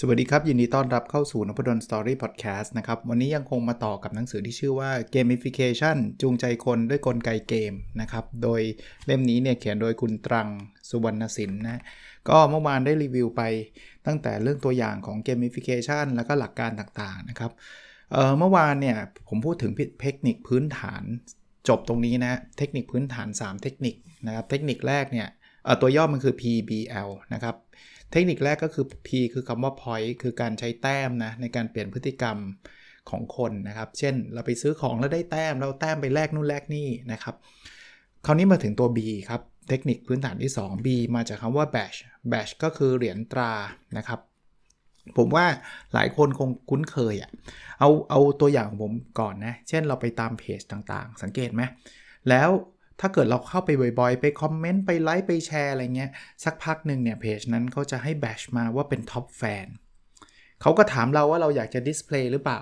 สวัสดีครับ ยินดีต้อนรับเข้าสู่นพดลสตอรี่พอดแคสต์นะครับ วันนี้ยังคงมาต่อกับหนังสือที่ชื่อว่า Gamification จูงใจคนด้วยกลไกเกมนะครับ โดยเล่มนี้เนี่ยเขียนโดยคุณตรังสุวรรณสินนะก็เมื่อวานได้รีวิวไปตั้งแต่เรื่องตัวอย่างของ Gamification แล้วก็หลักการต่างๆนะครับเเมื่อวานเนี่ยผมพูดถึงเทคนิคพื้นฐานจบตรงนี้นะเทคนิคพื้นฐาน 3 เทคนิคนะครับเทคนิคแรกเนี่ย ตัวย่อมันคือ PBL นะครับ เทคนิคแรกก็คือ P คือคำว่า point คือการใช้แต้มนะในการเปลี่ยนพฤติกรรมของคนนะครับ เช่น เราไปซื้อของแล้วได้แต้ม เราแต้มไปแลกนู่นแลกนี่นะครับ คราวนี้มาถึงตัว B ครับ เทคนิคพื้นฐานที่ 2 B มาจากคำว่า bash bash ก็คือเหรียญตรานะครับผมว่าหลายคนคงคุ้นเคยอะ่ะ เอาเอาตัวอย่างของผมก่อนนะ เช่นเราไปตามเพจต่างๆ สังเกตไหม แล้ว ถ้าเกิดเราเข้าไปบ่อยๆ ไปคอมเมนต์ ไปไลค์ ไปแชร์อะไรเงี้ย สักพักหนึ่งเนี่ยเพจนั้นเขาจะให้แบชมาว่าเป็นท็อปแฟนเขาก็ถามเราว่าเราอยากจะดิสเพลย์หรือเปล่า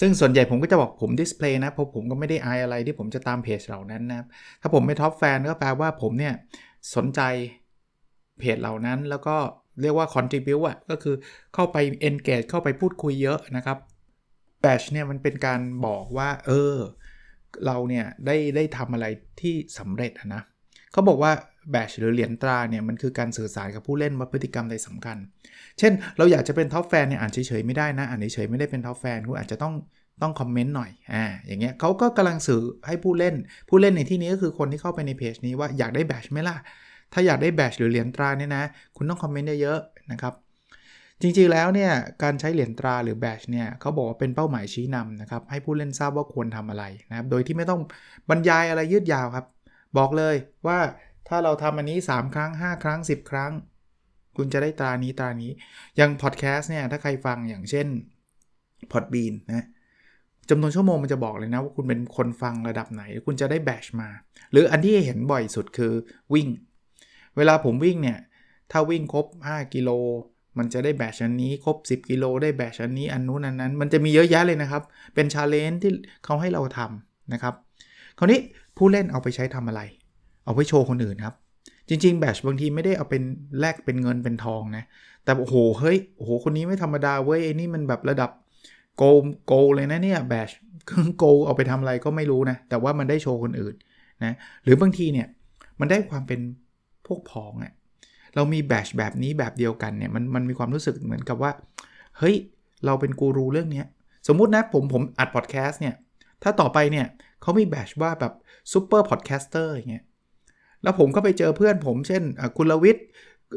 ซึ่งส่วนใหญ่ผมก็จะบอกผมดิสเพลย์นะ เพราะผมก็ไม่ได้อายอะไรที่ผมจะตามเพจเหล่านั้นนะ ถ้าผมไม่ท็อปแฟนก็แปลว่าผมเนี่ยสนใจเพจเหล่านั้นแล้วก็เรียกว่า contribute อะ ก็คือเข้าไป engage เข้าไปพูดคุยเยอะนะครับ batch เนี่ยมันเป็นการบอกว่า เออ เราเนี่ยได้ได้ทำอะไรที่สำเร็จนะเขาบอกว่าแบชหรือเหรียญตราเนี่ยมันคือการสื่อสารกับผู้เล่นว่าพฤติกรรมใดสำคัญ เช่น เราอยากจะเป็นท็อปแฟนเนี่ยอ่านเฉยๆไม่ได้นะอ่านเฉยๆไม่ได้เป็นท็อปแฟนคุณอาจจะต้องต้องคอมเมนต์หน่อย อ่า อย่างเงี้ยเขาก็กำลังสื่อให้ผู้เล่น ผู้เล่นในที่นี้ก็คือคนที่เข้าไปในเพจนี้ว่าอยากได้แบชไหมล่ะ ถ้าอยากได้แบชหรือเหรียญตราเนี่ยนะ คุณต้องคอมเมนต์เยอะๆนะครับ จริงๆแล้วเนี่ยการใช้เหรียญตราหรือแบชเนี่ยเขาบอกว่าเป็นเป้าหมายชี้นำนะครับให้ผู้เล่นทราบว่าควรทำอะไรนะครับโดยที่ไม่ต้องบรรยายอะไรยืดยาวครับ บอกเลยว่าถ้าเราทำอันนี้ 3 ครั้ง 5 ครั้ง 10 ครั้ง คุณจะได้ตรานี้ตรานี้ อย่างพอดแคสต์เนี่ยถ้าใครฟังอย่างเช่นพอดบีนนะจำนวนชั่วโมงมันจะบอกเลยนะว่าคุณเป็นคนฟังระดับไหน คุณจะได้แบชมา หรืออันที่เห็นบ่อยสุดคือวิ่ง เวลาผมวิ่งเนี่ยถ้าวิ่งครบ 5 กิโล มันจะได้แบชอันนี้ครบ 10 กิโลได้แบชอันนี้อันนู้นอันนั้น มันจะมีเยอะแยะเลยนะครับ เป็นชาเลนจ์ที่เขาให้เราทำนะครับ คราวนี้ผู้เล่นเอาไปใช้ทำอะไร เอาไว้โชว์คนอื่นครับ จริงๆแบชบางทีไม่ได้เอาเป็นแลกเป็นเงินเป็นทองนะ แต่โอ้โหเฮ้ยโอ้โหคนนี้ไม่ธรรมดาเว้ยไอ้นี่มันแบบระดับโกโกเลยนะเนี่ยแบชคือโกเอาไปทำอะไรก็ไม่รู้นะ แต่ว่ามันได้โชว์คนอื่นนะหรือบางทีเนี่ยมันได้ความเป็นพวกพ้องอะ่ะ เรามีแบชแบบนี้แบบเดียวกันเนี่ยมันมันมีความรู้สึกเหมือนกับว่า เฮ้ย เราเป็นกูรูเรื่องนี้สมมุตินะผมผมอัดพอดแคสต์เนี่ยถ้าต่อไปเนี่ยเขามีแบชว่าแบบซูเปอร์พอดแคสเตอร์อย่างเงี้ยแล้วผมก็ไปเจอเพื่อนผมเช่นคุณลวิทย์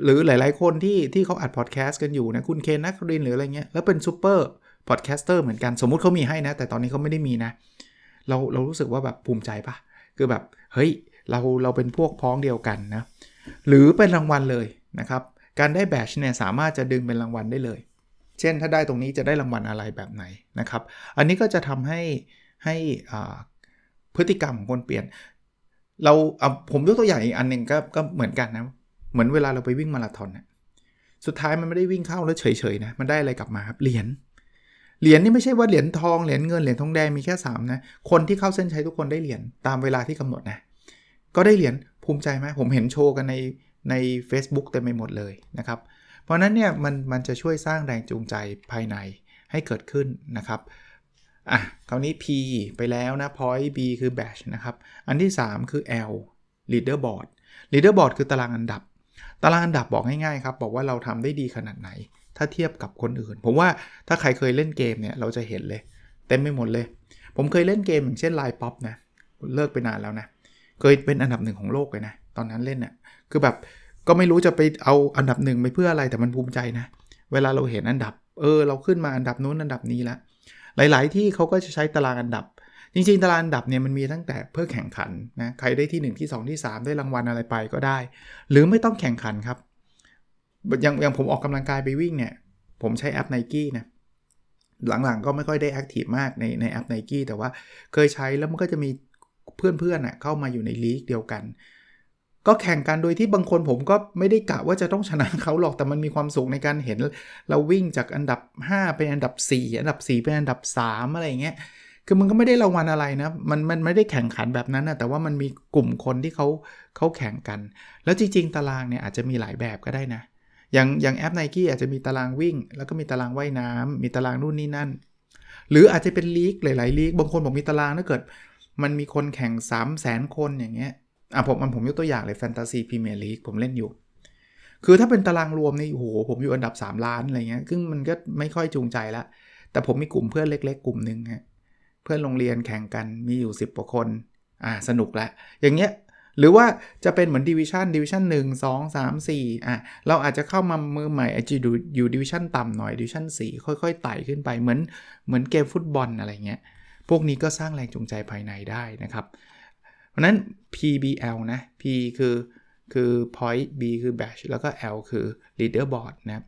หรือหลาย ๆ คนที่ที่เขาอัดพอดแคสต์กันอยู่นะคุณเคนนักรินหรืออะไรเงี้ยแล้วเป็นซูเปอร์พอดแคสเตอร์เหมือนกันสมมุติเขามีให้นะ แต่ตอนนี้เขาไม่ได้มีนะ เราเรารู้สึกว่าแบบภูมิใจปะคือแบบ เฮ้ย เราเราเป็นพวกพ้องเดียวกันนะ หรือเป็นรางวัลเลยนะครับ การได้แบชเนี่ยสามารถจะดึงเป็นรางวัลได้เลย เช่นถ้าได้ตรงนี้จะได้รางวัลอะไรแบบไหนนะครับ อันนี้ก็จะทำให้ให้พฤติกรรมของคนเปลี่ยน เราเอาผมยกตัวอย่างอีกอันหนึ่งก็ก็เหมือนกันนะ เหมือนเวลาเราไปวิ่งมาราธอนนะสุดท้ายมันไม่ได้วิ่งเข้าแล้วเฉยๆนะ มันได้อะไรกลับมาครับเหรียญเหรียญนี่ไม่ใช่ว่าเหรียญทองเหรียญเงินเหรียญทองแดงมีแค่3นะคนที่เข้าเส้นชัยทุกคนได้เหรียญตามเวลาที่กำหนดนะก็ได้เหรียญ ภูมิใจไหมผมเห็นโชว์กันในใน Facebook เต็มไปหมดเลยนะครับ เพราะนั้นเนี่ยมันมันจะช่วยสร้างแรงจูงใจภายในให้เกิดขึ้นนะครับอะคราวนี้ P ไปแล้วนะ point B คือ batch นะครับ อันที่ 3 คือ L leaderboard leaderboard คือตารางอันดับ ตารางอันดับบอกง่ายๆครับบอกว่าเราทำได้ดีขนาดไหน ถ้าเทียบกับคนอื่น ผมว่าถ้าใครเคยเล่นเกมเนี่ยเราจะเห็นเลย เต็มไปหมดเลย ผมเคยเล่นเกมอย่างเช่น Line Pop นะเลิกไปนานแล้วนะ เคยเป็นอันดับหนึ่งของโลกเลยนะ ตอนนั้นเล่นเนะ่ยคือแบบก็ไม่รู้จะไปเอาอันดับหนึ่งไปเพื่ออะไรแต่มันภูมิใจนะ เวลาเราเห็นอันดับ เออ เราขึ้นมาอันดับนู้นอันดับนี้ล้วหลาย ๆ ที่เขาก็จะใช้ตารางอันดับ จริง ๆ ตารางอันดับเนี่ยมันมีตั้งแต่เพื่อแข่งขันนะใครได้ที่ 1 ที่ 2 ที่ 3 ได้รางวัลอะไรไปก็ได้ หรือไม่ต้องแข่งขันครับอย่างอย่างผมออกกำลังกายไปวิ่งเนี่ย ผมใช้แอป n i กี้นะหลังๆก็ไม่ค่อยได้แอคทีฟมากในในแอป n i กี้แต่ว่าเคยใช้แล้วมันก็จะมี เพื่อนๆเเข้ามาอยู่ในลีกเดียวกัน ก็แข่งกันโดยที่บางคนผมก็ไม่ได้กะว่าจะต้องชนะเขาหรอกแต่มันมีความสุขในการเห็น เราวิ่งจากอันดับ 5 เป็นอันดับ 4 อันดับ 4 เป็นอันดับ 3 อะไรเงี้ยคือมันก็ไม่ได้รางวัลอะไรนะมันมันไม่ได้แข่งขันแบบนั้นนะแต่ว่ามันมีกลุ่มคนที่เขาเขาแข่งกัน แล้วจริง ๆ ตารางเนี่ยอาจจะมีหลายแบบก็ได้นะอย่างอย่างแอปไนกี้อาจจะมีตารางวิ่ง แล้วก็มีตารางว่ายน้ำมีตารางนู่นนี่นั่น หรืออาจจะเป็นลีกหลายๆลีกบางคนบอกมีตารางถ้าเกิด มันมีคนแข่ง 3 0 0แสนคนอย่างเงี้ยอะผมมันผมยกตัวอย่างเลยแฟนตาซีพรีเมียร์ลีกผมเล่นอยู่ คือถ้าเป็นตารางรวมนี่โอ้โหผมอยู่อันดับ 3 ล้านอะไรเงี้ยซึ่งมันก็ไม่ค่อยจูงใจละ แต่ผมมีกลุ่มเพื่อนเล็ก ๆ กลุ่มหนึ่งฮะเพื่อนโรงเรียนแข่งกันมีอยู่ 10กว่าคนอ่าสนุกละอย่างเงี้ยหรือว่าจะเป็นเหมือนดิวิชันดิวิชันหนึ่งสองสามสี่อะเราอาจจะเข้ามามือใหม่อาจจะอยู่อยู่ดิวิชันต่ำหน่อยดิวิชันสี่ค่อยๆไต่ขึ้นไปเหมือนเหมือนเกมฟุตบอลอะไรเงี้ย พวกนี้ก็สร้างแรงจูงใจภายในได้นะครับ เพราะนั้น PBL นะ P คือคือ point B คือ batch แล้วก็ L คือ leaderboard นะ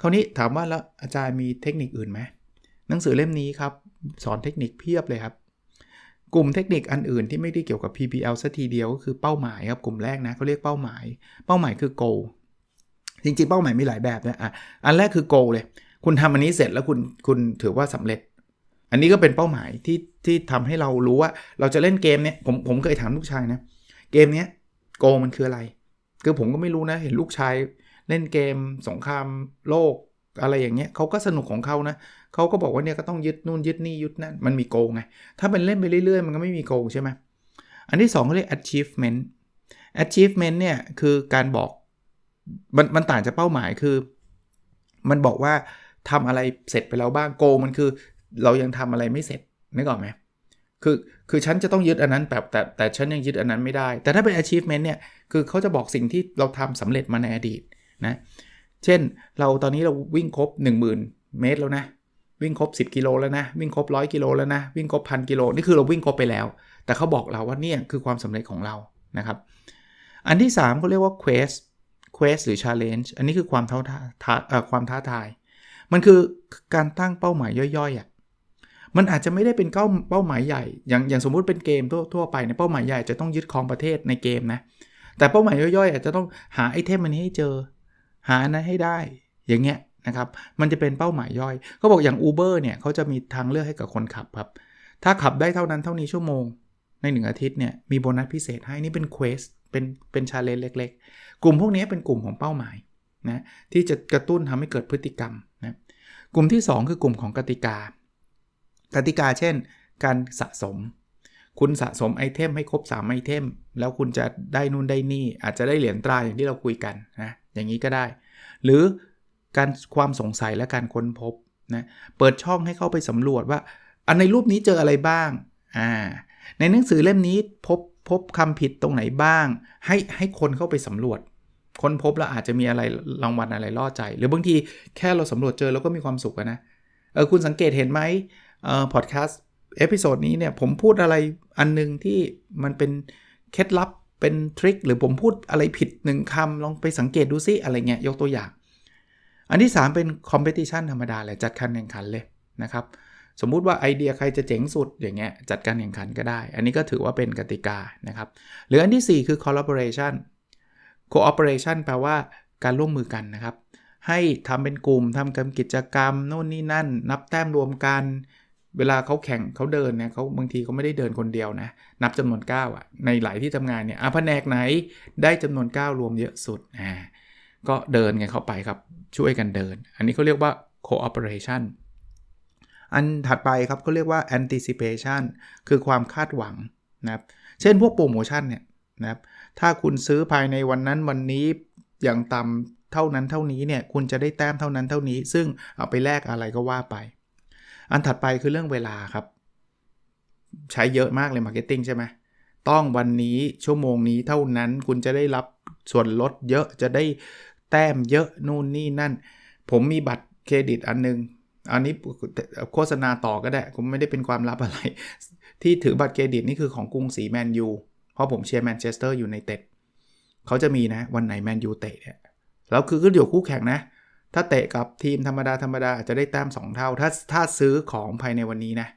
คราวนี้ถามว่าแล้วอาจารย์มีเทคนิคอื่นไหมหนังสือเล่มนี้ครับ สอนเทคนิคเพียบเลยครับ กลุ่มเทคนิคอันอื่นที่ไม่ได้เกี่ยวกับ PBL สัทีเดียวก็คือเป้าหมายครับ กลุ่มแรกนะเขาเรียกเป้าหมาย เป้าหมายคือ goal จริงๆ เป้าหมายมีหลายแบบนะอะอันแรกคือ goal เลย คุณทำอันนี้เสร็จแล้วคุณคุณถือว่าสำเร็จ อันนี้ก็เป็นเป้าหมายที่ที่ทำให้เรารู้ว่า เราจะเล่นเกมเนี้ยผมผมเคยถามลูกชายนะ เกมเนี้ยโกมันคืออะไร คือผมก็ไม่รู้นะ เห็นลูกชายเล่นเกมสงครามโลกอะไรอย่างเงี้ยเขาก็สนุกของเขานะเขาก็บอกว่าเนี่ยก็ต้องยึดนู่นยึดนี่ยึดนั่นมันมีโกงไง ถ้าเป็นเล่นไปเรื่อยๆ มันก็ไม่มีโกงใช่ไหมอันที่2เขาเรียก achievement achievement เนี่ยคือการบอกมันมันต่างจากเป้าหมายคือ มันบอกว่าทำอะไรเสร็จไปแล้วบ้างโกมันคือ เรายังทำอะไรไม่เสร็จนึกออกไหมคือคือฉันจะต้องยึดอันนั้นแบบแต่แต่ฉันยังยึดอันนั้นไม่ได้ แต่ถ้าเป็น achievement เนี่ยคือเขาจะบอกสิ่งที่เราทำสำเร็จมาในอดีตนะเช่นเราตอนนี้เราวิ่งครบ 10,000 เมตรแล้วนะวิ่งครบ 10 กิโลแล้วนะวิ่งครบ 100 กิโลแล้วนะวิ่งครบพันกิโลนี่คือเราวิ่งครบไปแล้ว แต่เขาบอกเราว่าเนี่ยคือความสำเร็จของเรานะครับ อันที่3เขาเรียกว่า quest quest หรือ challenge อันนี้คือความท้าทายความท้าทาย มันคือการตั้งเป้าหมายย่อยๆอะ มันอาจจะไม่ได้เป็นเป้าเป้าหมายใหญ่ อย่างอย่างสมมุติเป็นเกมทั่วทั่วไปในเป้าหมายใหญ่จะต้องยึดครองประเทศในเกมนะ แต่เป้าหมายย่อยๆ อาจจะต้องหาไอเทมมันให้เจอ หาอันนั้นให้ได้ อย่างเงี้ยนะครับ มันจะเป็นเป้าหมายย่อยเขาบอกอย่าง Uber เนี่ยเขาจะมีทางเลือกให้กับคนขับครับ ถ้าขับได้เท่านั้นเท่านี้ชั่วโมง ในหนึ่งอาทิตย์เนี่ยมีโบนัสพิเศษให้นี่เป็นเควสเป็นเป็นชาเลนจ์เล็ก ๆ กลุ่มพวกนี้เป็นกลุ่มของเป้าหมายนะที่จะกระตุ้นทำให้เกิดพฤติกรรมนะกลุ่มที่ 2 คือกลุ่มของกติกา กติกาเช่น การสะสม คุณสะสมไอเทมให้ครบ 3 ไอเทม แล้วคุณจะได้นู่นได้นี่ อาจจะได้เหรียญตราอย่างที่เราคุยกันนะอย่างนี้ก็ได้ หรือการความสงสัยและการค้นพบนะเปิดช่องให้เข้าไปสำรวจว่า อันในรูปนี้เจออะไรบ้างอ่าในหนังสือเล่มนี้พบพบคำผิดตรงไหนบ้าง ให้ให้คนเข้าไปสำรวจ ค้นพบแล้วอาจจะมีอะไรรางวัลอะไรล่อใจ หรือบางทีแค่เราสำรวจเจอแล้วก็มีความสุขนะเออคุณสังเกตเห็นไหม เอ่อพอดแคสต์เอพิโซดนี้เนี่ยผมพูดอะไรอันนึงที่มันเป็นเคล็ดลับเป็นทริคหรือผมพูดอะไรผิดหนึ่งคำลองไปสังเกตดูซิอะไรเงี้ยยกตัวอย่าง อันที่ 3 เป็นคอมเพติชันธรรมดาแหละจัดการแข่งขันเลยนะครับสมมุติว่าไอเดียใครจะเจ๋งสุดอย่างเงี้ยจัดการแข่งขันก็ได้ อันนี้ก็ถือว่าเป็นกติกานะครับ หรืออันที่ 4 คือ collaboration cooperation แปลว่าการร่วมมือกันนะครับ ให้ทำเป็นกลุ่มทำกิจกรรมโน่นนี่นั่น นับแต้มรวมกัน เวลาเขาแข่งเขาเดินเนี่ยเขาบางทีเขาไม่ได้เดินคนเดียวนะ นับจำนวน9อะในหลายที่ทำงานเนี่ยอะแผนกไหนได้จำนวน 9 รวมเยอะสุดอ่าก็เดินกันเข้าไปครับช่วยกันเดิน อันนี้เขาเรียกว่า cooperation อันถัดไปครับเขาเรียกว่า anticipation คือความคาดหวังนะครับเช่นพวกโปรโมชั่นเนี่ยนะครับถ้าคุณซื้อภายในวันนั้นวันนี้อย่างต่ำเท่านั้นเท่านี้เนี่ยคุณจะได้แต้มเท่านั้นเท่านี้ ซึ่งเอาไปแลกอะไรก็ว่าไป อันถัดไปคือเรื่องเวลาครับ ใช้เยอะมากเลยมาร์เก็ตติ้งใช่ไหมต้องวันนี้ชั่วโมงนี้เท่านั้นคุณจะได้รับส่วนลดเยอะจะได้แต้มเยอะนู่นนี่นั่น ผมมีบัตรเครดิตอันนึง อันนี้โฆษณาต่อก็ได้ ผมไม่ได้เป็นความลับอะไร ที่ถือบัตรเครดิตนี่คือของกรุงศรีแมนยูเพราะผมเชียร์แมนเชสเตอร์อยู่ในเต็ดเขาจะมีนะวันไหนแมนยูเตะเนี่ยแล้วคือก็เดี๋ยวคู่แข่งนะ ถ้าเตะกับทีมธรรมดาธรรมดาจจะได้แต้ม2 เท่า ถ้าถ้าซื้อของภายในวันนี้นะ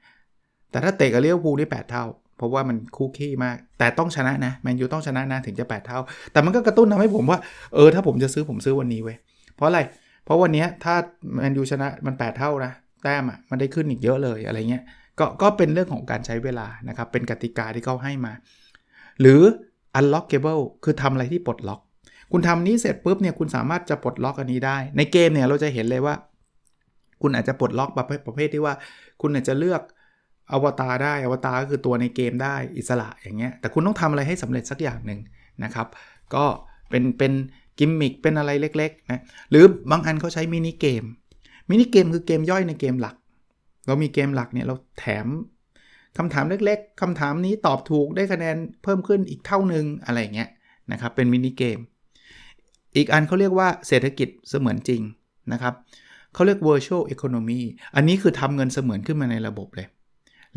แต่ถ้าเตะกับเลี้ยวภูลได้8เท่า เพราะว่ามันคู่ขี้มาก แต่ต้องชนะนะแมนยูต้องชนะนะถึงจะ 8 เท่า แต่มันก็กระตุ้นทำให้ผมว่าเออถ้าผมจะซื้อผมซื้อวันนี้เว้ยเพราะอะไร เพราะวันนี้ถ้าแมนยูชนะมัน 8 เท่านะแต้มอะมันได้ขึ้นอีกเยอะเลยอะไรเงี้ยก็ก็เป็นเรื่องของการใช้เวลานะครับเป็นกติกาที่เขาให้มา หรือ unlockable คือทำอะไรที่ปลดล็อก คุณทำนี้เสร็จปุ๊บเนี่ยคุณสามารถจะปลดล็อกอันนี้ได้ ในเกมเนี่ยเราจะเห็นเลยว่า คุณอาจจะปลดล็อกประเภทประเภทที่ว่า คุณอาจจะเลือกอวตารได้อวตารก็คือตัวในเกมได้อิสระอย่างเงี้ยแต่คุณต้องทำอะไรให้สำเร็จสักอย่างหนึ่งนะครับ ก็เป็นเป็นกิมมิคเป็นอะไรเล็กๆนะหรือบางอันเขาใช้มินิเกมมินิเกมคือเกมย่อยในเกมหลัก เรามีเกมหลักเนี่ยเราแถมคำถามเล็กๆคำถามนี้ตอบถูกได้คะแนนเพิ่มขึ้นอีกเท่านึงอะไรเงี้ยนะครับเป็นมินิเกม อีกอันเขาเรียกว่าเศรษฐกิจเสมือนจริงนะครับเขาเรียก virtual economy อันนี้คือทำเงินเสมือนขึ้นมาในระบบเลย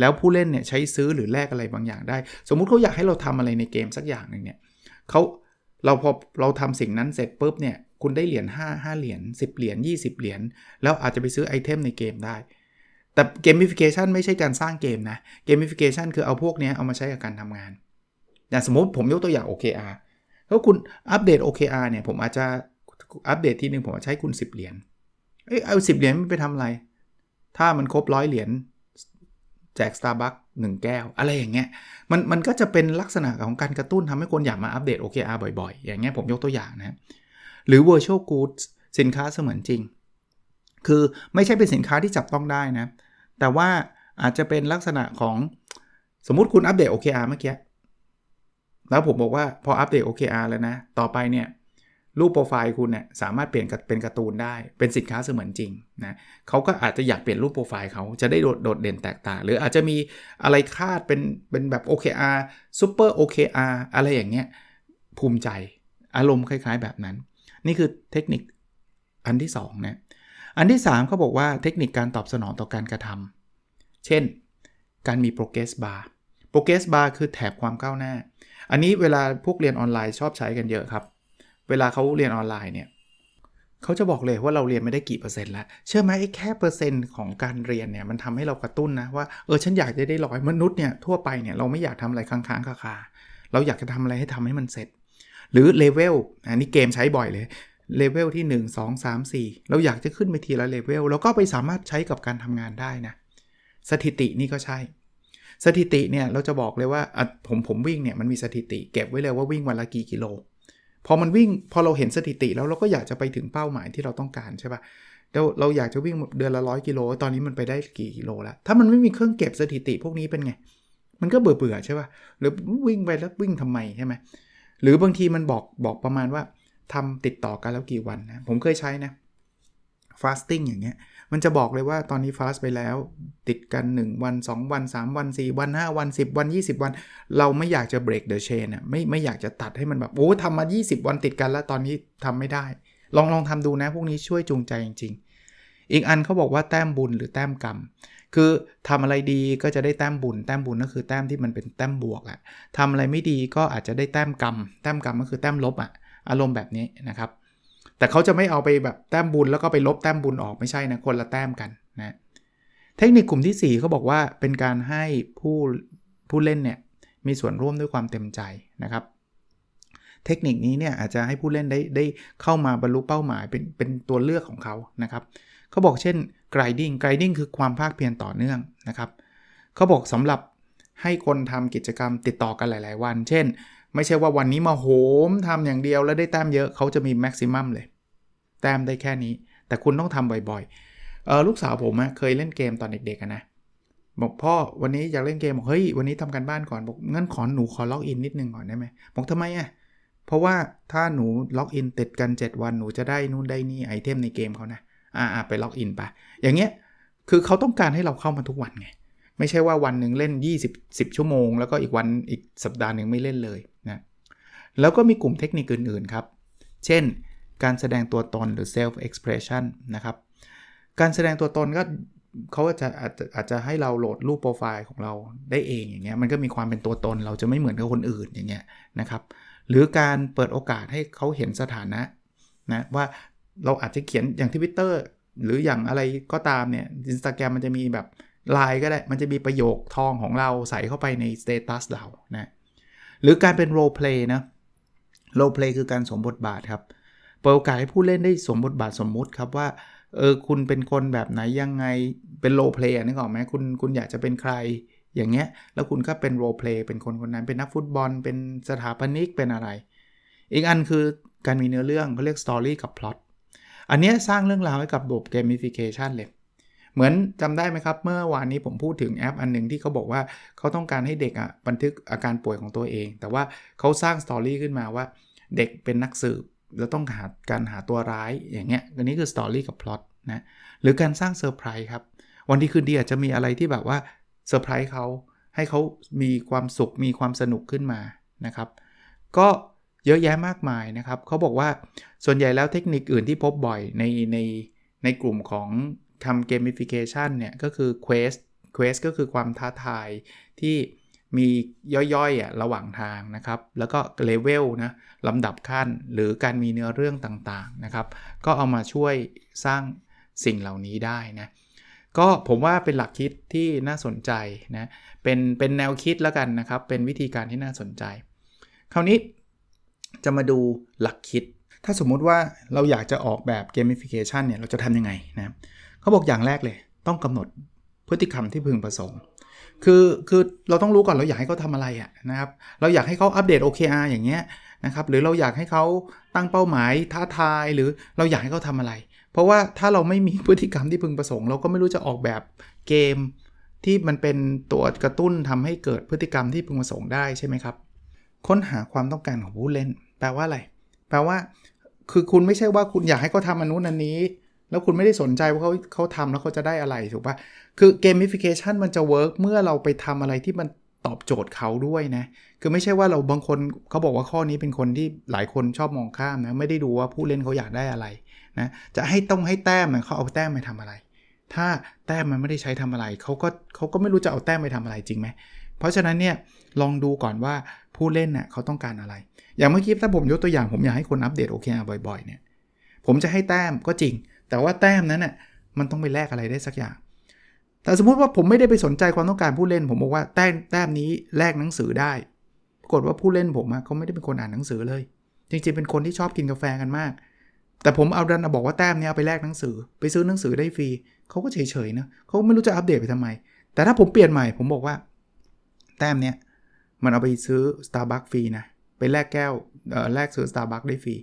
แล้วผู้เล่นเนี่ยใช้ซื้อหรือแลกอะไรบางอย่างได้ สมมุติเขาอยากให้เราทำอะไรในเกมสักอย่างหนึ่งเนี่ยเขาเราพอเราทำสิ่งนั้นเสร็จปุ๊บเนี่ยคุณได้เหรียญ5 5เหรียญ10 เหรียญ20 เหรียญแล้วอาจจะไปซื้อไอเทมในเกมได้ แต่เกมฟิเคชันไม่ใช่การสร้างเกมนะเกมฟิเคชันคือเอาพวกนี้เอามาใช้กับการทำงานอย่างสมมติผมยกตัวอย่าง OKR ถ้าคุณอัปเดต OKR เนี่ยผมอาจจะอัปเดตทีนึงผมใช้คุณ 10 เหรียญ เอ้ยเอา10เหรียญไปทำอะไร ถ้ามันครบร้อยเหรียญแจก Starbucks 1 แก้ว อะไรอย่างเงี้ย มันมันก็จะเป็นลักษณะของการกระตุ้นทำให้คนอยากมาอัปเดต OKR บ่อยๆ อย่างเงี้ยผมยกตัวอย่างนะหรือ virtual goods สินค้าเสมือนจริง คือไม่ใช่เป็นสินค้าที่จับต้องได้นะ แต่ว่าอาจจะเป็นลักษณะของสมมุติคุณอัปเดต OKR เมื่อกี้ แล้วผมบอกว่าพออัปเดต OKR แล้วนะ ต่อไปเนี่ยรูปโปรไฟล์คุณเนี่ยสามารถเปลี่ยนเป็นการ์ตูนได้ เป็นสินค้าเสมือนจริงนะเขาก็อาจจะอยากเปลี่ยนรูปโปรไฟล์เขาจะได้โดดโดดเด่นแตกต่าง หรืออาจจะมีอะไรคาดเป็นเป็นแบบ OKR Super OKR อะไรอย่างเงี้ยภูมิใจอารมณ์คล้ายๆแบบนั้น นี่คือเทคนิคอันที่2นะอันที่3เขาบอกว่าเทคนิคการตอบสนองต่อการกระทำเช่น การมี progress bar progress bar คือแถบความก้าวหน้า อันนี้เวลาพวกเรียนออนไลน์ชอบใช้กันเยอะครับ เวลาเขาเรียนออนไลน์เนี่ยเขาจะบอกเลยว่าเราเรียนไม่ได้กี่เปอร์เซ็นต์แล้ว เชื่อไหมไอ้แค่เปอร์เซ็นต์ของการเรียนเนี่ยมันทำให้เรากระตุ้นนะว่าเออฉันอยากจะได้ร้อยมนุษย์เนี่ยทั่วไปเนี่ยเราไม่อยากทำอะไรค้างๆคาๆเราอยากจะทำอะไรให้ทำให้มันเสร็จ หรือเลเวลอันนี้เกมใช้บ่อยเลยเลเวลที่ 1 2 3 4 เราอยากจะขึ้นไปทีละเลเวลแล้วก็ไปสามารถใช้กับการทำงานได้นะสถิตินี่ก็ใช่ สถิติเนี่ยเราจะบอกเลยว่าผมผมวิ่งเนี่ยมันมีสถิติเก็บไว้เลยว่าวิ่งวันละกี่กิโล พอมันวิ่งพอเราเห็นสถิติแล้วเราก็อยากจะไปถึงเป้าหมายที่เราต้องการใช่ปะ่ะเราเราอยากจะวิ่งเดือนละร้อยกิโล ตอนนี้มันไปได้กี่กิโลแล้ว ถ้ามันไม่มีเครื่องเก็บสถิติพวกนี้เป็นไง มันก็เบื่อเบื่อใช่ปะ่ะหรือวิ่งไปแล้ววิ่งทำไมใช่ไหมหรือบางทีมันบอกบอกประมาณว่าทำติดต่อกันแล้วกี่วันนะผมเคยใช้นะ fasting อย่างเงี้ย มันจะบอกเลยว่าตอนนี้ fast ไปแล้ว ติดกัน 1 วัน 2 วัน 3 วัน 4 วัน 5 วัน 10 วัน 20 วัน เราไม่อยากจะ break the chain อะไม่ไม่อยากจะตัดให้มันแบบโอ้ทำมา 20 วันติดกันแล้วตอนนี้ทำไม่ได้ ลองลองทำดูนะพวกนี้ช่วยจูงใจจริง ๆ อีกอันเขาบอกว่าแต้มบุญหรือแต้มกรรมคือทำอะไรดีก็จะได้แต้มบุญ แต้มบุญก็คือแต้มที่มันเป็นแต้มบวกอะทำอะไรไม่ดีก็อาจจะได้แต้มกรรม แต้มกรรมก็คือแต้มลบอะอารมณ์แบบนี้นะครับ แต่เขาจะไม่เอาไปแบบแต้มบุญแล้วก็ไปลบแต้มบุญออกไม่ใช่นะคนละแต้มกันนะเทคนิคกลุ่มที่ 4เขาบอกว่าเป็นการให้ผู้ผู้เล่นเนี่ยมีส่วนร่วมด้วยความเต็มใจนะครับ เทคนิคนี้เนี่ยอาจจะให้ผู้เล่นได้ได้เข้ามาบรรลุเป้าหมายเป็นเป็นตัวเลือกของเขานะครับเขาบอกเช่น grinding grinding คือความภาคเพียรต่อเนื่องนะครับเขาบอกสำหรับให้คนทำกิจกรรมติดต่อกันหลาย ๆ วัน เช่น ไม่ใช่ว่าวันนี้มาโหมทำอย่างเดียวแล้วได้แต้มเยอะเขาจะมีแม็กซิมัมเลย แต้มได้แค่นี้ แต่คุณต้องทำบ่อยๆเออลูกสาวผมเคยเล่นเกมตอนเด็กๆนะบอกพ่อวันนี้อยากเล่นเกมบอกเฮ้ยวันนี้ทำการบ้านก่อนบอกงั้นขอหนูขอล็อกอินนิดนึงก่อนได้ไหมบอกทำไมอะเพราะว่าถ้าหนูล็อกอินติดกัน 7 วันหนูจะได้นู่นได้นี่ไอเทมในเกมเขานะอ่าไปล็อกอินไปอย่างเงี้ยคือเขาต้องการให้เราเข้ามาทุกวันไง ไม่ใช่ว่าวันหนึ่งเล่น 20 10 ชั่วโมง แล้วก็อีกวันอีกสัปดาห์หนึ่งไม่เล่นเลยนะแล้วก็มีกลุ่มเทคนิคอื่นๆครับ เช่น การแสดงตัวตนหรือ self expression นะครับ การแสดงตัวตนก็เขาจะอาจจะอาจจะให้เราโหลดรูปโปรไฟล์ของเราได้เองอย่างเงี้ยมันก็มีความเป็นตัวตนเราจะไม่เหมือนกับคนอื่นอย่างเงี้ยนะครับหรือการเปิดโอกาสให้เขาเห็นสถานะนะว่าเราอาจจะเขียนอย่างทวิตเตอร์หรืออย่างอะไรก็ตามเนี่ยอินสตาแกรมมันจะมีแบบ ไลน์ก็ได้ มันจะมีประโยคทองของเราใส่เข้าไปในสเตตัสเรานะหรือการเป็นโรเพลย์นะโรเพลย์คือการสวมบทบาทครับเปิดโอกาสให้ผู้เล่นได้สวมบทบาทสมมุติครับว่าเออคุณเป็นคนแบบไหนยังไงเป็นโรเพลย์นึกออกไหมคุณคุณอยากจะเป็นใครอย่างเงี้ยแล้วคุณก็เป็นโรเพลย์เป็นคนคนนั้นเป็นนักฟุตบอล เป็นสถาปนิกเป็นอะไร อีกอันคือการมีเนื้อเรื่องเขาเรียกสตอรี่กับพล็อตอันนี้สร้างเรื่องราวให้กับระบบเกมฟิเคชันเลย เหมือนจำได้ไหมครับ เมื่อวานนี้ผมพูดถึงแอปอันหนึ่งที่เขาบอกว่าเขาต้องการให้เด็กอะบันทึกอาการป่วยของตัวเอง แต่ว่าเขาสร้างสตอรี่ขึ้นมาว่าเด็กเป็นนักสืบแล้วต้องหาการหาตัวร้ายอย่างเงี้ยอันนี้คือสตอรี่กับพล็อตนะหรือการสร้างเซอร์ไพรส์ครับ วันที่คืนดีอาจจะมีอะไรที่แบบว่าเซอร์ไพรส์เขาให้เขามีความสุขมีความสนุกขึ้นมานะครับ ก็เยอะแยะมากมายนะครับเขาบอกว่าส่วนใหญ่แล้วเทคนิคอื่นที่พบบ่อยในในในกลุ่มของ ทำเกมฟิเคชันเนี่ยก็คือ Quest Quest ก็คือความท้าทายที่มีย่อยๆอะระหว่างทางนะครับ แล้วก็เลเวลนะลำดับขั้นหรือการมีเนื้อเรื่องต่างๆนะครับ ก็เอามาช่วยสร้างสิ่งเหล่านี้ได้นะก็ผมว่าเป็นหลักคิดที่น่าสนใจนะเป็นเป็นแนวคิดแล้วกันนะครับ เป็นวิธีการที่น่าสนใจ คราวนี้จะมาดูหลักคิด ถ้าสมมุติว่าเราอยากจะออกแบบเกมฟิเคชันเนี่ยเราจะทำยังไงนะ เขาบอกอย่างแรกเลย ต้องกำหนดพฤติกรรมที่พึงประสงค์คือคือเราต้องรู้ก่อนเราอยากให้เขาทำอะไรอะนะครับเราอยากให้เขาอัปเดต OKR อย่างเงี้ยนะครับหรือเราอยากให้เขาตั้งเป้าหมายท้าทายหรือเราอยากให้เขาทำอะไร เพราะว่าถ้าเราไม่มีพฤติกรรมที่พึงประสงค์ เราก็ไม่รู้จะออกแบบเกม ที่มันเป็นตัวกระตุ้นทำให้เกิดพฤติกรรมที่พึงประสงค์ได้ใช่ไหมครับค้นหาความต้องการของผู้เล่น แปลว่าอะไร แปลว่า คือคุณไม่ใช่ว่าคุณอยากให้เขาทำอันนู้นอันนี้ แล้วคุณไม่ได้สนใจว่าเขาเขาทำแล้วเขาจะได้อะไรถูกปะคือเกมฟิเคชันมันจะเวิร์กเมื่อเราไปทำอะไรที่มันตอบโจทย์เขาด้วยนะ คือไม่ใช่ว่าเราบางคนเขาบอกว่าข้อนี้เป็นคนที่หลายคนชอบมองข้ามนะ ไม่ได้ดูว่าผู้เล่นเขาอยากได้อะไรนะ จะให้ต้องให้แต้มเขาเอาแต้มไปทำอะไร ถ้าแต้มมันไม่ได้ใช้ทำอะไรเขาก็เขาก็ไม่รู้จะเอาแต้มไปทำอะไรจริงไหม เพราะฉะนั้นเนี่ยลองดูก่อนว่าผู้เล่นเน่ยเขาต้องการอะไร อย่างเมื่อกี้ถ้าผมยกตัวอย่างผมอยากให้คนอัปเดต OKR บ่อยๆเนี่ย ผมจะให้แต้มก็จริง แต่ว่าแต้มนั้นน่ยมันต้องไปแลกอะไรได้สักอย่าง แต่สมมุติว่าผมไม่ได้ไปสนใจความต้องการผู้เล่น ผมบอกว่าแต้มแต้มนี้แลกหนังสือได้ ปรากฏว่าผู้เล่นผมเขาไม่ได้เป็นคนอ่านหนังสือเลย จริงๆ เป็นคนที่ชอบกินกาแฟกันมาก แต่ผมเอาดันบอกว่าแต้มนี้เอาไปแลกหนังสือ ไปซื้อหนังสือได้ฟรีเขาก็เฉยๆนะเขาไม่รู้จะอัปเดตไปทำไม แต่ถ้าผมเปลี่ยนใหม่ผมบอกว่า แต้มเนี้ยมันเอาไปซื้อ Starbucks ฟรีนะไปแลกแก้วแลกซื้อ Starbucks ได้ฟรี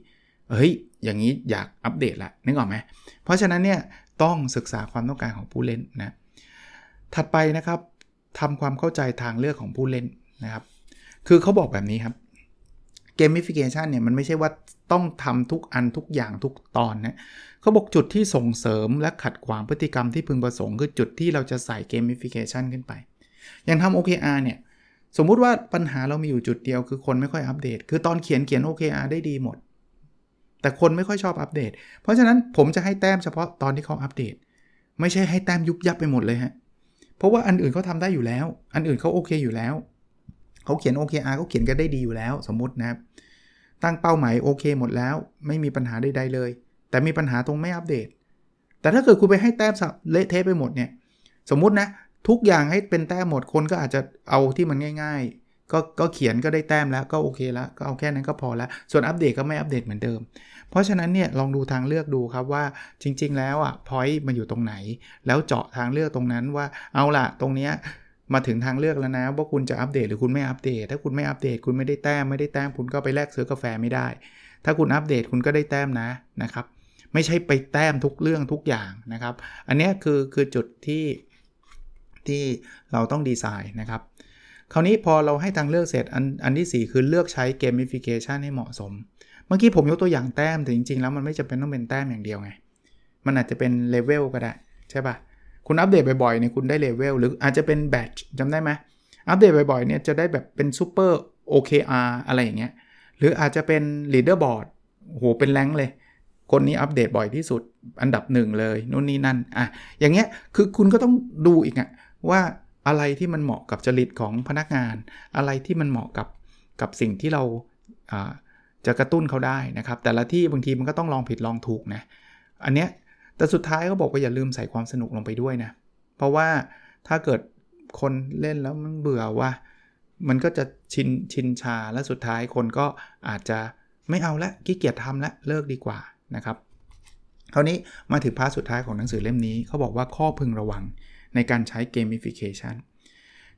เฮ้ย อย่างนี้อยากอัปเดตละนึกออกไหมเพราะฉะนั้นเนี่ยต้องศึกษาความต้องการของผู้เล่นนะถัดไปนะครับทำความเข้าใจทางเลือกของผู้เล่นนะครับ คือเขาบอกแบบนี้ครับเกมฟิเคชันเนี่ยมันไม่ใช่ว่าต้องทำทุกอันทุกอย่างทุกตอนนะเขาบอกจุดที่ส่งเสริมและขัดขวางพฤติกรรมที่พึงประสงค์คือจุดที่เราจะใส่เกมฟิเคชันขึ้นไป อย่างทำ OKR เนี่ย สมมุติว่าปัญหาเรามีอยู่จุดเดียวคือคนไม่ค่อยอัปเดต คือตอนเขียนเขียน OKR ได้ดีหมด แต่คนไม่ค่อยชอบอัปเดต เพราะฉะนั้นผมจะให้แต้มเฉพาะตอนที่เขาอัปเดต ไม่ใช่ให้แต้มยุบยับไปหมดเลยฮะ เพราะว่าอันอื่นเขาทาได้อยู่แล้ว อันอื่นเขาโอเคอยู่แล้ว เขาเขียน OKR เขาเขียนกันได้ดีอยู่แล้ว สมมตินะครับ ตั้งเป้าหมายโอเคหมดแล้ว ไม่มีปัญหาใดๆเลย แต่มีปัญหาตรงไม่อัปเดต แต่ถ้าเกิดคุณไปให้แต้มสับเละเทะไปหมดเนี่ย สมมตินะ ทุกอย่างให้เป็นแต้มหมดคนก็อาจจะเอาที่มันง่าย ๆ ก็ก็เขียนก็ได้แต้มแล้วก็โอเคแล้วก็เอาแค่นั้นก็พอแล้ว ส่วนอัปเดตก็ไม่อัปเดตเหมือนเดิม เพราะฉะนั้นเนี่ยลองดูทางเลือกดูครับว่าจริง ๆ แล้วอะพอยต์มันอยู่ตรงไหน แล้วเจาะทางเลือกตรงนั้นว่าเอาล่ะตรงเนี้ยมาถึงทางเลือกแล้วนะ ว่าคุณจะอัปเดตหรือคุณไม่อัปเดต ถ้าคุณไม่อัปเดตคุณไม่ได้แต้มไม่ได้แต้มคุณก็ไปแลกซื้อกาแฟไม่ได้ ถ้าคุณอัปเดตคุณก็ได้แต้มนะนะครับ ไม่ใช่ไปแต้มทุกเรื่องทุกอย่างนะครับ อันนี้คือคือจุดที่ที่เราต้องดีไซน์นะครับ คราวนี้พอเราให้ทางเลือกเสร็จอันอันที่ 4 คือเลือกใช้เกมฟิเคชันให้เหมาะสม เมื่อกี้ผมยกตัวอย่างแต้มแต่จริงๆ แล้วมันไม่จำเป็นต้องเป็นแต้มอย่างเดียวไง มันอาจจะเป็นเลเวลก็ได้ ใช่ปะคุณอัปเดตบ่อยๆเนี่ยคุณได้เลเวลหรืออาจจะเป็นแบตจำได้ไหมอัปเดตบ่อยๆเนี่ยจะได้แบบเป็นซูเปอร์ OKR อะไรอย่างเงี้ยหรืออาจจะเป็นลีดเดอร์บอร์ดโหเป็นแรงเลย คนนี้อัปเดตบ่อยที่สุดอันดับหนึ่งเลยนู่นนี่นั่นอะอย่างเงี้ยคือคุณก็ต้องดูอีกอะว่า อะไรที่มันเหมาะกับจริตของพนักงาน อะไรที่มันเหมาะกับกับสิ่งที่เราจะกระตุ้นเขาได้นะครับ แต่ละที่บางทีมันก็ต้องลองผิดลองถูกนะอันเนี้ยแต่สุดท้ายเขาบอกว่าอย่าลืมใส่ความสนุกลงไปด้วยนะเพราะว่าถ้าเกิดคนเล่นแล้วมันเบื่อว่า มันก็จะชินชินชาและสุดท้ายคนก็อาจจะไม่เอาละขี้เกียจทำละเลิกดีกว่านะครับคราวนี้มาถึงพาร์ทสุดท้ายของหนังสือเล่มนี้เขาบอกว่าข้อพึงระวัง ในการใช้ gamification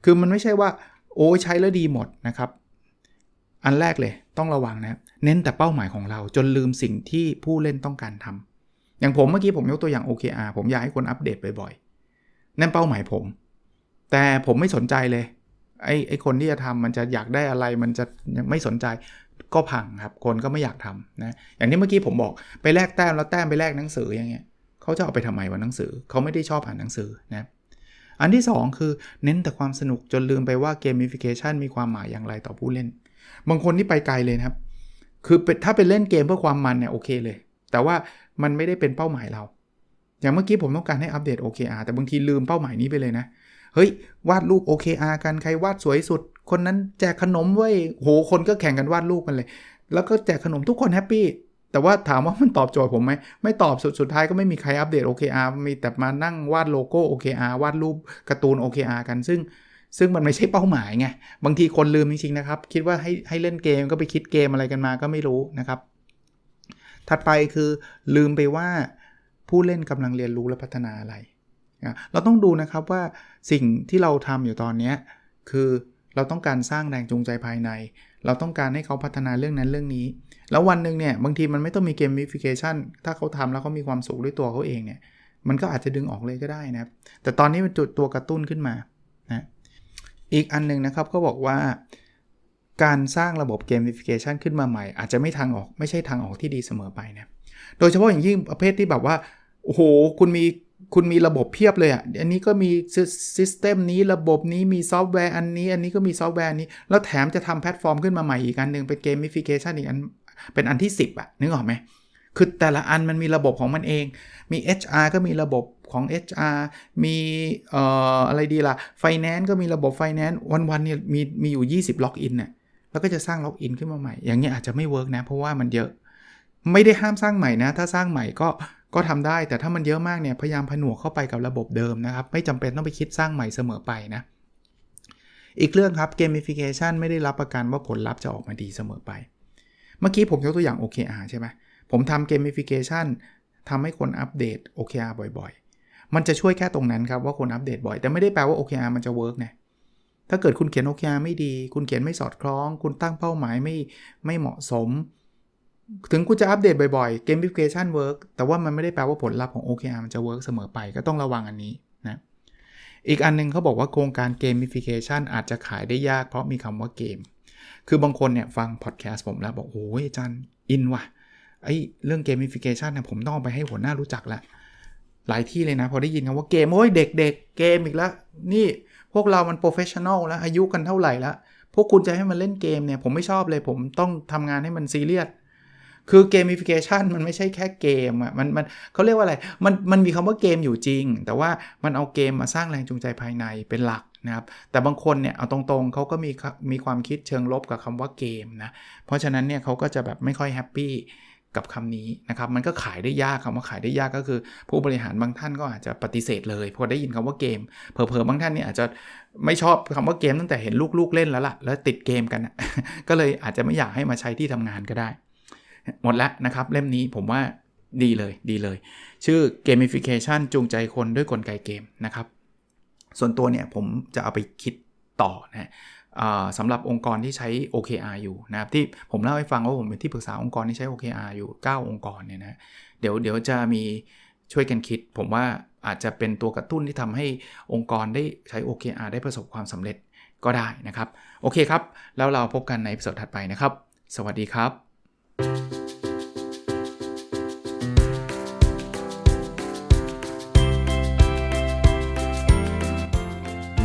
คือมันไม่ใช่ว่า โอ้ใช้แล้วดีหมดนะครับ อันแรกเลยต้องระวังนะ เน้นแต่เป้าหมายของเราจนลืมสิ่งที่ผู้เล่นต้องการทำอย่างผมเมื่อกี้ผมยกตัวอย่าง OKR ผมอยากให้คนอัปเดตบ่อยๆนั่นเป้าหมายผม แต่ผมไม่สนใจเลยไอ้ไอ้คนที่จะทำมันจะอยากได้อะไรมันจะไม่สนใจก็พังครับ คนก็ไม่อยากทำนะอย่างที่เมื่อกี้ผมบอกไปแลกแต้มแล้วแต้มไปแลกหนังสืออย่างเงี้ยเขาจะเอาไปทำไมวะหนังสือเขาไม่ได้ชอบอ่านหนังสือนะ อันที่ 2 คือเน้นแต่ความสนุกจนลืมไปว่าเกมฟิเคชันมีความหมายอย่างไรต่อผู้เล่น บางคนที่ไปไกลเลยครับ คือถ้าเป็นเล่นเกมเพื่อความมันเนี่ยโอเคเลย แต่ว่ามันไม่ได้เป็นเป้าหมายเรา อย่างเมื่อกี้ผมต้องการให้อัปเดต OKR แต่บางทีลืมเป้าหมายนี้ไปเลยนะ เฮ้ยวาดรูป OKR กันใครวาดสวยสุด คนนั้นแจกขนมไว้โหคนก็แข่งกันวาดรูปกันเลย แล้วก็แจกขนมทุกคนแฮปปี้ แต่ว่าถามว่ามันตอบโจทย์ผมไหมไม่ตอบสุดสุดท้ายก็ไม่มีใครอัปเดต OKR มีแต่มานั่งวาดโลโก้ OKR วาดรูปการ์ตูน OKR กันซึ่งซึ่งมันไม่ใช่เป้าหมายไง บางทีคนลืมจริง ๆ นะครับ คิดว่าให้ให้เล่นเกมก็ไปคิดเกมอะไรกันมาก็ไม่รู้นะครับ ถัดไปคือลืมไปว่าผู้เล่นกำลังเรียนรู้และพัฒนาอะไร เราต้องดูนะครับว่าสิ่งที่เราทำอยู่ตอนนี้คือเราต้องการสร้างแรงจูงใจภายใน เราต้องการให้เขาพัฒนาเรื่องนั้นเรื่องนี้ แล้ววันหนึ่งเนี่ยบางทีมันไม่ต้องมีเกมมิฟิเคชันถ้าเขาทำแล้วเขามีความสุขด้วยตัวเขาเองเนี่ยมันก็อาจจะดึงออกเลยก็ได้นะครับ แต่ตอนนี้มันจุดตัวกระตุ้นขึ้นมานะอีกอันนึงนะครับก็บอกว่าการสร้างระบบเกมฟิเคชันขึ้นมาใหม่ อาจจะไม่ทางออกไม่ใช่ทางออกที่ดีเสมอไปนะโดยเฉพาะอย่างยิ่งประเภทที่แบบว่าโอ้โหคุณมีคุณมีระบบเพียบเลยอะ อันนี้ก็มีซิสเต็มนี้ระบบนี้มีซอฟต์แวร์อันนี้ อันนี้ก็มีซอฟต์แวร์นี้ แล้วแถมจะทำแพลตฟอร์มขึ้นมาใหม่อีกอันหนึ่งเป็นเกมมิฟิเคชันอีกอัน เป็นอันที่ 10อะนึกออกไหมคือแต่ละอันมันมีระบบของมันเอง มี HR ก็มีระบบของ HR มีเอ่ออะไรดีล่ะ Finance ก็มีระบบ Finance วันๆเนี่ยมีมีอยู่ 20ล็อกอินเนี่ยแล้วก็จะสร้างล็อกอินขึ้นมาใหม่ อย่างเงี้ยอาจจะไม่เวิร์กนะ เพราะว่ามันเยอะ ไม่ได้ห้ามสร้างใหม่นะ ถ้าสร้างใหม่ก็ก็ทำได้ แต่ถ้ามันเยอะมากเนี่ย พยายามผนวกเข้าไปกับระบบเดิมนะครับ ไม่จำเป็นต้องไปคิดสร้างใหม่เสมอไปนะ อีกเรื่องครับเกมฟิเคชันไม่ได้รับประกันว่าผลลัพธ์จะออกมาดีเสมอไป เมื่อกี้ผมยกตัวอย่าง OKR ใช่ไหมผมทำเกมฟิเคชันทำให้คนอัปเดต OKR บ่อยๆ มันจะช่วยแค่ตรงนั้นครับว่าคนอัปเดตบ่อย แต่ไม่ได้แปลว่า OKR มันจะเวิร์กนะถ้าเกิดคุณเขียน OKR ไม่ดี คุณเขียนไม่สอดคล้อง คุณตั้งเป้าหมายไม่ไม่เหมาะสม ถึงกูจะอัปเดตบ่อยๆ gamification work แต่ว่ามันไม่ได้แปลว่าผลลัพธ์ของ OKR มันจะ work เสมอไปก็ต้องระวังอันนี้นะอีกอันนึงเขาบอกว่าโครงการ gamification อาจจะขายได้ยากเพราะมีคำว่าเกม คือบางคนเนี่ยฟังพอดแคสต์ผมแล้วบอกโอ้ยอาจารย์อินว่ะไอ้เรื่อง gamification เนี่ยผมต้องไปให้หัวหน้ารู้จักล้วหลายที่เลยนะ พอได้ยินคำว่าเกมโอ้ยเด็กๆเเกมอีกแล้วนี่พวกเรามันโปรเฟชชั่นอลแล้วอายุกันเท่าไหร่แล้วพวกคุณจะให้มันเล่นเกมเนี่ยผมไม่ชอบเลยผมต้องทำงานให้มันซีเรียสคือเกมฟิเคชันมันไม่ใช่แค่เกมอะมันมันเขาเรียกว่าอะไรมันมันมีคำว่าเกมอยู่จริง แต่ว่ามันเอาเกมมาสร้างแรงจูงใจภายในเป็นหลัก นะครับแต่บางคนเนี่ยเอาตรงๆเขาก็มีมีความคิดเชิงลบกับคำว่าเกมนะเพราะฉะนั้นเนี่ยเขาก็จะแบบไม่ค่อยแฮปปี้กับคำนี้นะครับมันก็ขายได้ยากคำว่าขายได้ยากก็คือ ผู้บริหารบางท่านก็อาจจะปฏิเสธเลยพอได้ยินคำว่าเกมเผลอๆบางท่านเนี่ยอาจจะไม่ชอบคำว่าเกมตั้งแต่เห็นลูกๆเล่นแล้วล่ะแล้วติดเกมกันก็เลยอาจจะไม่อยากให้มาใช้ที่ทำงานก็ได้ หมดแล้วนะครับ เล่มนี้ผมว่าดีเลยดีเลย ชื่อ gamification จูงใจคนด้วยกลไกเกมนะครับ ส่วนตัวเนี่ยผมจะเอาไปคิดต่อนะสำหรับองค์กรที่ใช้ OKR อยู่นะครับที่ผมเล่าให้ฟังว่าผมเป็นที่ปรึกษาองค์กรที่ใช้ OKR อยู่ 9 องค์กรเนี่ยนะเดี๋ยวเดี๋ยวจะมีช่วยกันคิด ผมว่าอาจจะเป็นตัวกระตุ้นที่ทำให้องค์กรได้ใช้ OKR ได้ประสบความสำเร็จก็ได้นะครับ โอเคครับ แล้วเราพบกันในสดถัดไปนะครับ สวัสดีครับ